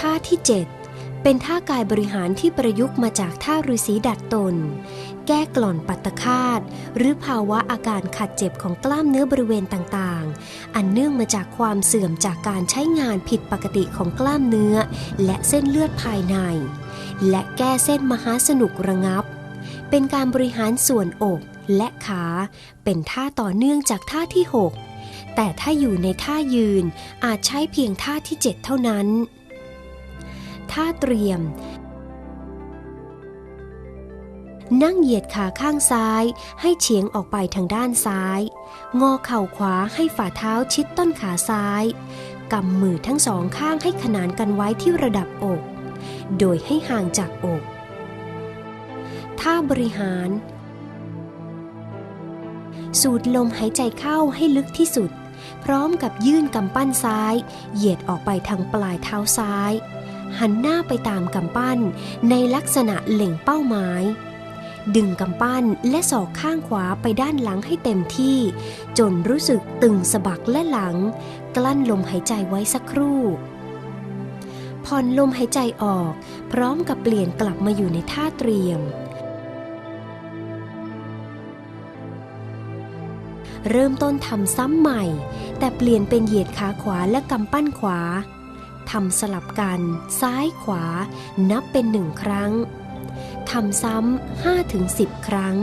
ท่าที่ 7 เป็นท่ากายบริหารที่ประยุกต์มาจากท่าฤาษีดัดตน แก้กล่อนปัตตคาตหรือภาวะอาการขัดเจ็บของกล้ามเนื้อบริเวณต่างๆ อันเนื่องมาจากความเสื่อมจากการใช้งานผิดปกติของกล้ามเนื้อ และเส้นเลือดภายใน และแก้เส้นมหาสนุกระงับ เป็นการบริหารส่วนอกและขา เป็นท่าต่อเนื่องจากท่าที่ 6แต่ถ้าอยู่ในท่ายืนอาจใช้เพียงท่าที่ 7 เท่านั้น ท่าเตรียม นั่งเหยียดขาข้างซ้ายให้เฉียงออกไปทางด้านซ้าย งอเข่าขวาให้ฝ่าเท้าชิดต้นขาซ้ายกำมือทั้งสองข้างให้ขนานกันไว้ที่ระดับอก โดยให้ห่างจากอก ท่าบริหาร สูดลมหายใจเข้าให้ลึกที่สุด พร้อมกับยื่นกำปั้นซ้าย เหยียดออกไปทางปลายเท้าซ้าย หันหน้าไปตามกำปั้น ในลักษณะเล็งเป้าหมาย ดึงกำปั้นและศอกข้างขวาไปด้านหลังให้เต็มที่ จนรู้สึกตึงสะบักและหลัง กลั้นลมหายใจไว้สักครู่ผ่อนลมหายใจออก พร้อมกับเปลี่ยนกลับมาอยู่ในท่าเตรียม เริ่มต้นทำซ้ำใหม่ แต่เปลี่ยนเป็นเหยียดขาขวาและกำปั้นขวา ทำสลับกันซ้ายขวานับเป็นหนึ่งครั้งทำซ้ำห้าถึงสิบครั้ง